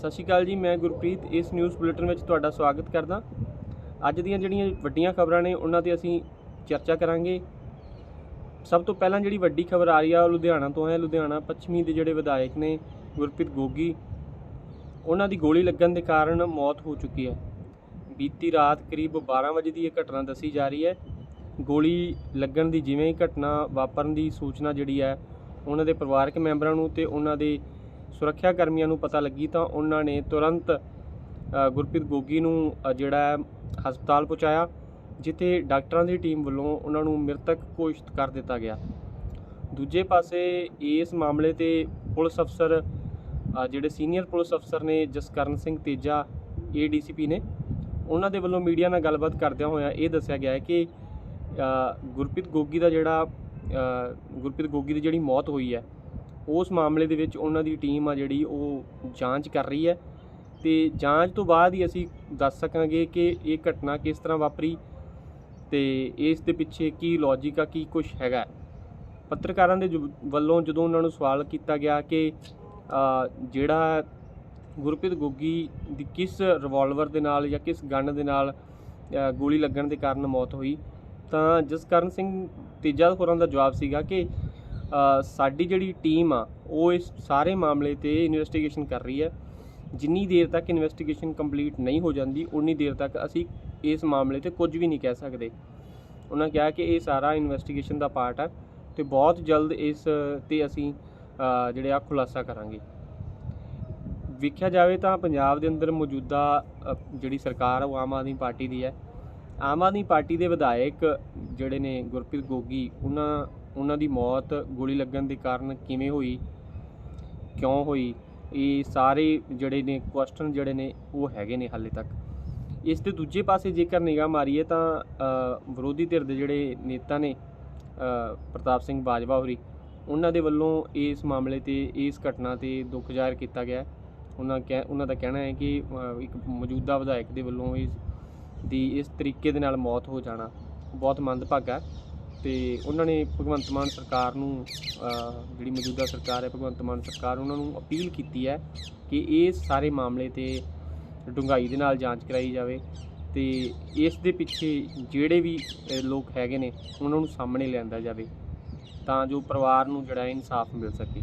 ਸਤਿ ਸ਼੍ਰੀ ਅਕਾਲ ਜੀ, ਮੈਂ ਗੁਰਪ੍ਰੀਤ ਇਸ ਨਿਊਜ਼ ਬੁਲੇਟਿਨ ਵਿੱਚ ਤੁਹਾਡਾ ਸਵਾਗਤ ਕਰਦਾ। ਅੱਜ ਦੀਆਂ ਜਿਹੜੀਆਂ ਵੱਡੀਆਂ ਖਬਰਾਂ ਨੇ, ਉਹਨਾਂ ਤੇ ਅਸੀਂ ਚਰਚਾ ਕਰਾਂਗੇ। ਸਭ ਤੋਂ ਪਹਿਲਾਂ ਜਿਹੜੀ ਵੱਡੀ ਖਬਰ ਆ ਰਹੀ ਆ, ਉਹ ਲੁਧਿਆਣਾ ਤੋਂ ਹੈ। ਲੁਧਿਆਣਾ ਪੱਛਮੀ ਦੇ ਜਿਹੜੇ ਵਿਧਾਇਕ ਨੇ, ਗੁਰਪ੍ਰੀਤ ਗੋਗੀ, ਉਹਨਾਂ ਦੀ ਗੋਲੀ ਲੱਗਣ ਦੇ ਕਾਰਨ ਮੌਤ ਹੋ ਚੁੱਕੀ ਹੈ। ਬੀਤੀ ਰਾਤ ਕਰੀਬ 12 ਵਜੇ ਦੀ ਇਹ ਘਟਨਾ ਦੱਸੀ ਜਾ ਰਹੀ ਹੈ। ਗੋਲੀ ਲੱਗਣ ਦੀ ਜਿਵੇਂ ਹੀ ਘਟਨਾ ਵਾਪਰਨ ਦੀ ਸੂਚਨਾ ਜਿਹੜੀ ਹੈ, ਉਹਨਾਂ ਦੇ ਪਰਿਵਾਰਕ ਮੈਂਬਰਾਂ ਨੂੰ ਤੇ ਉਹਨਾਂ ਦੇ ਸੁਰੱਖਿਆ ਕਰਮੀਆਂ ਨੂੰ ਪਤਾ ਲੱਗੀ ਤਾਂ ਉਹਨਾਂ ਨੇ ਤੁਰੰਤ ਗੁਰਪ੍ਰੀਤ ਗੋਗੀ ਨੂੰ ਜਿਹੜਾ ਹੈ, ਹਸਪਤਾਲ ਪਹੁੰਚਾਇਆ, ਜਿੱਥੇ ਡਾਕਟਰਾਂ ਦੀ ਟੀਮ ਵੱਲੋਂ ਉਹਨਾਂ ਨੂੰ ਮ੍ਰਿਤਕ ਘੋਸ਼ਿਤ ਕਰ ਦਿੱਤਾ ਗਿਆ। ਦੂਜੇ ਪਾਸੇ ਇਸ ਮਾਮਲੇ ਤੇ ਪੁਲਿਸ ਅਫਸਰ ਜਿਹੜੇ ਸੀਨੀਅਰ ਪੁਲਿਸ ਅਫਸਰ ਨੇ ਜਸਕਰਨ ਸਿੰਘ ਤੇਜਾ, ਏਡੀਸੀਪੀ ਨੇ, ਉਹਨਾਂ ਦੇ ਵੱਲੋਂ ਮੀਡੀਆ ਨਾਲ ਗੱਲਬਾਤ ਕਰਦਿਆਂ ਹੋਇਆਂ ਇਹ ਦੱਸਿਆ ਗਿਆ ਹੈ ਕਿ ਗੁਰਪ੍ਰੀਤ ਗੋਗੀ ਦਾ ਜਿਹੜਾ ਗੁਰਪ੍ਰੀਤ ਗੋਗੀ ਦੀ ਜਿਹੜੀ ਮੌਤ ਹੋਈ ਹੈ ਉਸ ਮਾਮਲੇ ਦੇ ਵਿੱਚ ਉਹਨਾਂ ਦੀ ਟੀਮ ਆ ਜਿਹੜੀ ਉਹ ਜਾਂਚ ਕਰ ਰਹੀ ਹੈ ਤੇ ਜਾਂਚ ਤੋਂ ਬਾਅਦ ਹੀ ਅਸੀਂ ਦੱਸ ਸਕਾਂਗੇ ਕਿ ਇਹ ਘਟਨਾ ਕਿਸ ਤਰ੍ਹਾਂ ਵਾਪਰੀ ਤੇ ਇਸ ਦੇ ਪਿੱਛੇ ਕੀ ਲੌਜੀਕ ਆ, ਕੀ ਕੁਝ ਹੈਗਾ। ਪੱਤਰਕਾਰਾਂ ਦੇ ਜੋ- ਵੱਲੋਂ ਜਦੋਂ ਉਹਨਾਂ ਨੂੰ ਸਵਾਲ ਕੀਤਾ ਗਿਆ ਕਿ ਜਿਹੜਾ ਗੁਰਪ੍ਰੀਤ ਗੋਗੀ ਦੀ ਕਿਸ ਰਿਵਾਲਵਰ ਦੇ ਨਾਲ ਜਾਂ ਕਿਸ ਗਨ ਦੇ ਨਾਲ ਗੋਲੀ ਲੱਗਣ ਦੇ ਕਾਰਨ ਮੌਤ ਹੋਈ, ਤਾਂ ਜਸਕਰਨ ਸਿੰਘ ਤੇਜਾ ਹੋਰਾਂ ਦਾ ਜਵਾਬ ਸੀਗਾ ਕਿ ਸਾਡੀ ਜਿਹੜੀ ਟੀਮ ਆ, ਉਹ ਇਸ ਸਾਰੇ ਮਾਮਲੇ ਤੇ ਇਨਵੈਸਟੀਗੇਸ਼ਨ ਕਰ ਰਹੀ ਹੈ। ਜਿੰਨੀ ਦੇਰ ਤੱਕ ਇਨਵੈਸਟੀਗੇਸ਼ਨ ਕੰਪਲੀਟ ਨਹੀਂ ਹੋ ਜਾਂਦੀ, ਉਨੀ ਦੇਰ ਤੱਕ ਅਸੀਂ ਇਸ ਮਾਮਲੇ ਤੇ ਕੁਝ ਵੀ ਨਹੀਂ ਕਹਿ ਸਕਦੇ। ਉਹਨਾਂ ਕਿਹਾ ਕਿ ਇਹ ਸਾਰਾ ਇਨਵੈਸਟੀਗੇਸ਼ਨ ਦਾ ਪਾਰਟ ਹੈ ਤੇ ਬਹੁਤ ਜਲਦ ਇਸ ਤੇ ਅਸੀਂ ਜਿਹੜੇ ਆ ਖੁਲਾਸਾ ਕਰਾਂਗੇ। ਵੇਖਿਆ ਜਾਵੇ ਤਾਂ ਪੰਜਾਬ ਦੇ ਅੰਦਰ ਮੌਜੂਦਾ ਜਿਹੜੀ ਸਰਕਾਰ ਆ, ਉਹ ਆਮ ਆਦਮੀ ਪਾਰਟੀ ਦੀ ਹੈ। ਆਮ ਆਦਮੀ ਪਾਰਟੀ ਦੇ ਵਿਧਾਇਕ ਜਿਹੜੇ ਨੇ ਗੁਰਪ੍ਰੀਤ ਗੋਗੀ, ਉਹਨਾਂ ਉਹਨਾਂ ਦੀ ਮੌਤ ਗੋਲੀ ਲੱਗਣ ਦੇ ਕਾਰਨ ਕਿਵੇਂ ਹੋਈ? ਕਿਉਂ ਹੋਈ? ਇਹ ਸਾਰੇ ਜਿਹੜੇ ਨੇ ਕੁਐਸਚਨ ਜਿਹੜੇ ਨੇ ਉਹ ਹੈਗੇ ਨੇ ਹਾਲੇ ਤੱਕ। ਇਸ ਦੇ ਦੂਜੇ ਪਾਸੇ ਜੇਕਰ ਨਿਗਾਹ ਮਾਰੀਏ ਤਾਂ ਵਿਰੋਧੀ ਧਿਰ ਦੇ ਜਿਹੜੇ ਨੇਤਾ ਨੇ ਪ੍ਰਤਾਪ ਸਿੰਘ ਬਾਜਵਾ ਹੋਰੀ, ਉਹਨਾਂ ਦੇ ਵੱਲੋਂ ਇਸ ਮਾਮਲੇ ਤੇ, ਇਸ ਘਟਨਾ ਤੇ ਦੁੱਖ ਜ਼ਾਹਿਰ ਕੀਤਾ ਗਿਆ। ਉਹਨਾਂ ਕਹਿ, ਉਹਨਾਂ ਦਾ ਕਹਿਣਾ ਹੈ ਕਿ ਇੱਕ ਮੌਜੂਦਾ ਵਿਧਾਇਕ ਦੇ ਵੱਲੋਂ ਇਸ ਦੀ ਇਸ ਤਰੀਕੇ ਦੇ ਨਾਲ ਮੌਤ ਹੋ ਜਾਣਾ ਬਹੁਤ ਮੰਦਭਾਗਾ ਹੈ। ਤੇ ਉਹਨਾਂ ਨੇ ਭਗਵੰਤ ਮਾਨ ਸਰਕਾਰ ਨੂੰ ਜਿਹੜੀ ਮੌਜੂਦਾ ਸਰਕਾਰ ਹੈ ਭਗਵੰਤ ਮਾਨ ਸਰਕਾਰ, ਉਹਨਾਂ ਨੂੰ ਅਪੀਲ ਕੀਤੀ ਹੈ ਕਿ ਇਹ ਸਾਰੇ ਮਾਮਲੇ ਤੇ ਡੂੰਘਾਈ ਦੇ ਨਾਲ ਜਾਂਚ ਕਰਾਈ ਜਾਵੇ ਤੇ ਇਸ ਦੇ ਪਿੱਛੇ ਜਿਹੜੇ ਵੀ ਲੋਕ ਹੈਗੇ ਨੇ, ਉਹਨਾਂ ਨੂੰ ਸਾਹਮਣੇ ਲਿਆਂਦਾ ਜਾਵੇ ਤਾਂ ਜੋ ਪਰਿਵਾਰ ਨੂੰ ਜਿਹੜਾ ਇਨਸਾਫ ਮਿਲ ਸਕੇ।